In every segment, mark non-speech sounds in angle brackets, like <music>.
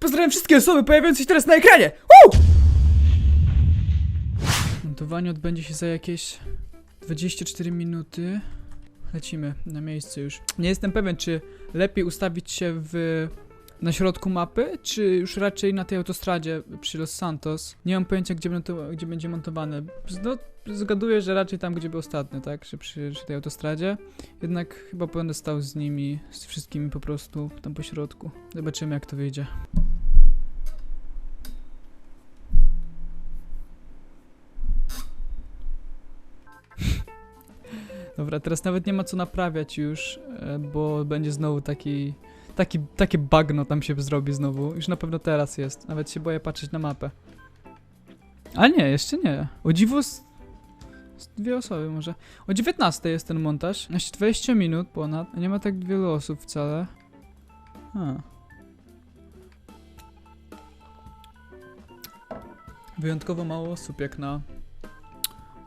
Pozdrawiam wszystkie osoby pojawiające się teraz na ekranie! Montowanie odbędzie się za jakieś 24 minuty. Lecimy na miejsce już. Nie jestem pewien, czy lepiej ustawić się w na środku mapy, czy już raczej na tej autostradzie przy Los Santos. Nie mam pojęcia, gdzie, gdzie będzie montowane. No, zgaduję, że raczej tam, gdzie był ostatnio, tak? Że przy, przy tej autostradzie. Jednak chyba będę stał z nimi, z wszystkimi po prostu tam po środku. Zobaczymy, jak to wyjdzie. Dobra, teraz nawet nie ma co naprawiać już, e, bo będzie znowu taki, taki, takie bagno tam się zrobi znowu. Już na pewno teraz jest. Nawet się boję patrzeć na mapę. A nie, jeszcze nie. O dziwo dwie osoby może. O 19 jest ten montaż. Na 20 minut ponad. Nie ma tak wielu osób wcale. A. Wyjątkowo mało osób jak na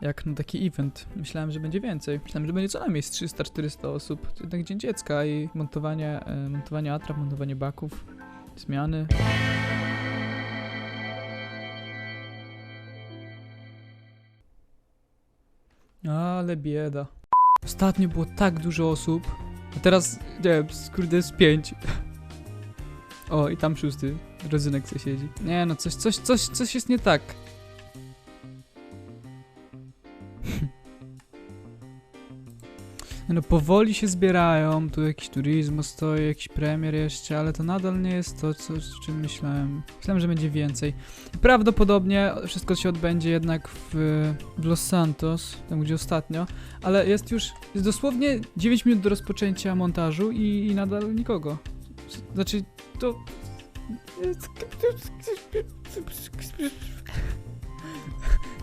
jak na taki event. Myślałem, że będzie więcej. Myślałem, że będzie co najmniej z 300-400 osób. To jednak Dzień Dziecka i montowanie, e, montowanie atrap, montowanie baków, zmiany. Ale bieda. Ostatnio było tak dużo osób, a teraz, nie wiem, kurde, z pięć. <laughs> O, i tam szósty. Rodzynek se siedzi. Nie no, coś, coś, coś, coś jest nie tak. No powoli się zbierają, tu jakiś turizmo stoi, jakiś premier jeszcze, ale to nadal nie jest to, co, o czym myślałem. Myślałem, że będzie więcej. Prawdopodobnie wszystko się odbędzie jednak w, w Los Santos, tam gdzie ostatnio, ale jest już, jest dosłownie 9 minut do rozpoczęcia montażu i, i nadal nikogo. Znaczy, to...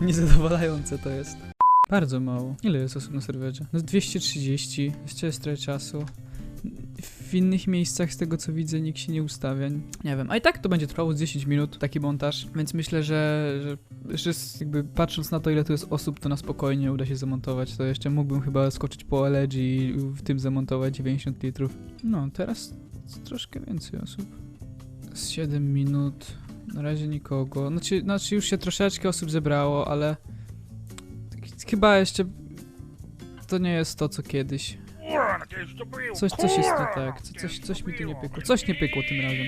<laughs> Niezadowalające to jest. Bardzo mało. Ile jest osób na serwerze? No 230. Jeszcze jest trochę czasu. W innych miejscach, z tego co widzę, nikt się nie ustawia. Nie wiem. A i tak to będzie trwało z 10 minut, taki montaż. Więc myślę, że, że, że jakby patrząc na to, ile tu jest osób, to na spokojnie uda się zamontować. To jeszcze mógłbym chyba skoczyć po LG i w tym zamontować 90 litrów. No, teraz troszkę więcej osób. Z 7 minut. Na razie nikogo. Znaczy, znaczy już się troszeczkę osób zebrało, ale chyba jeszcze to nie jest to, co kiedyś. Coś, coś jest nie tak. Co- Coś, coś mi tu nie pykło. Coś nie pykło tym razem.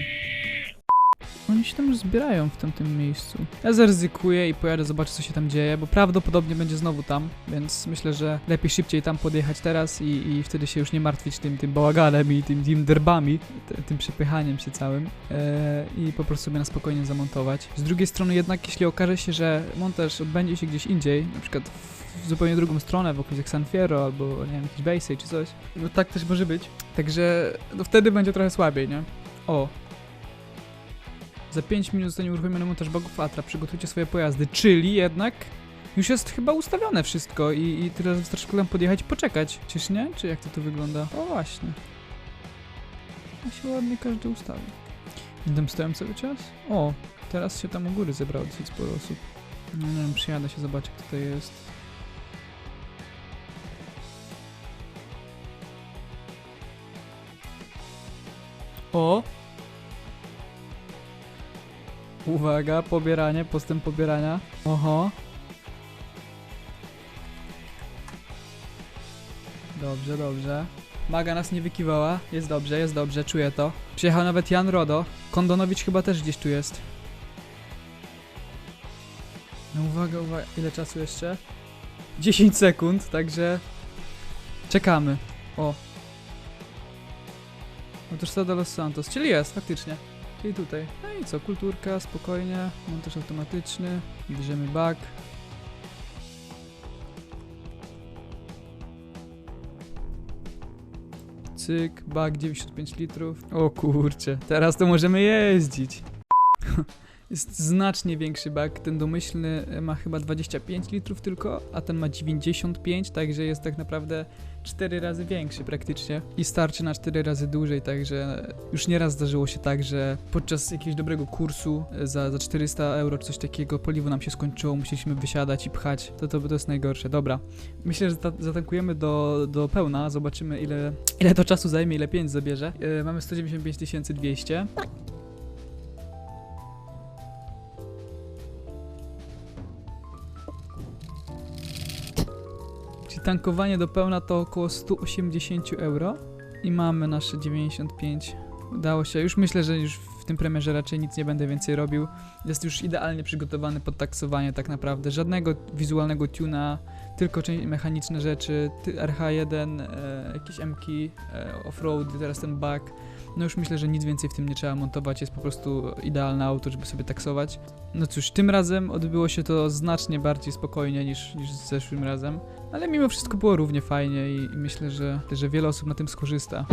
Oni się tam już zbierają w tamtym miejscu. Ja zaryzykuję i pojadę zobaczyć, co się tam dzieje, bo prawdopodobnie będzie znowu tam, więc myślę, że lepiej szybciej tam podjechać teraz i, i wtedy się już nie martwić tym, tym bałaganem i tym, tym derbami, tym przepychaniem się całym e, i po prostu sobie na spokojnie zamontować. Z drugiej strony jednak, jeśli okaże się, że montaż odbędzie się gdzieś indziej, na przykład w zupełnie drugą stronę, w okolicach San Fierro albo, nie wiem, jakiś Bayside czy coś, no tak też może być. Także no wtedy będzie trochę słabiej, nie? O, za 5 minut zostanie uruchomiony montaż bugów Atra. Przygotujcie swoje pojazdy. Czyli jednak już jest chyba ustawione wszystko i, i teraz wystarczy tam podjechać i poczekać. Czyż nie? Czy jak to tu wygląda? O właśnie. Ja się ładnie każdy ustawi. Będę stoją cały czas? O, teraz się tam u góry zebrało dosyć sporo osób. No nie wiem, przyjadę się zobaczyć, jak tutaj jest. O! Uwaga, pobieranie, postęp pobierania. Oho. Dobrze, dobrze. Maga nas nie wykiwała. Jest dobrze, jest dobrze, czuję to. Przyjechał nawet Jan Rodo. Kondonowicz chyba też gdzieś tu jest. No uwaga, uwaga. Ile czasu jeszcze? 10 sekund, także... Czekamy. O. Autostrada Los Santos, czyli jest, faktycznie. Czyli tutaj. No i co, kulturka, spokojnie, montaż automatyczny, bierzemy bag. Cyk, bag 95 litrów. O kurcze, teraz to możemy jeździć. <laughs> Jest znacznie większy bag, ten domyślny e, ma chyba 25 litrów tylko, a ten ma 95, także jest tak naprawdę 4 razy większy praktycznie i starczy na 4 razy dłużej, także już nieraz zdarzyło się tak, że podczas jakiegoś dobrego kursu e, za, za 400 euro czy coś takiego paliwo nam się skończyło, musieliśmy wysiadać i pchać, to to, to jest najgorsze. Dobra, myślę, że ta- zatankujemy do, do pełna, zobaczymy ile, ile to czasu zajmie, ile pieniędzy zabierze. E, mamy 195 200. Czyli tankowanie do pełna to około 180 euro i mamy nasze 95. Udało się. Już myślę, że już w tym premierze raczej nic nie będę więcej robił. Jest już idealnie przygotowany pod taksowanie tak naprawdę. Żadnego wizualnego tuna, tylko mechaniczne rzeczy, ty- RH1, e, jakieś M-ki, e, offroad, teraz ten bug. No już myślę, że nic więcej w tym nie trzeba montować, jest po prostu idealne auto, żeby sobie taksować. No cóż, tym razem odbyło się to znacznie bardziej spokojnie niż, niż z zeszłym razem, ale mimo wszystko było równie fajnie i, i myślę, że, że wiele osób na tym skorzysta.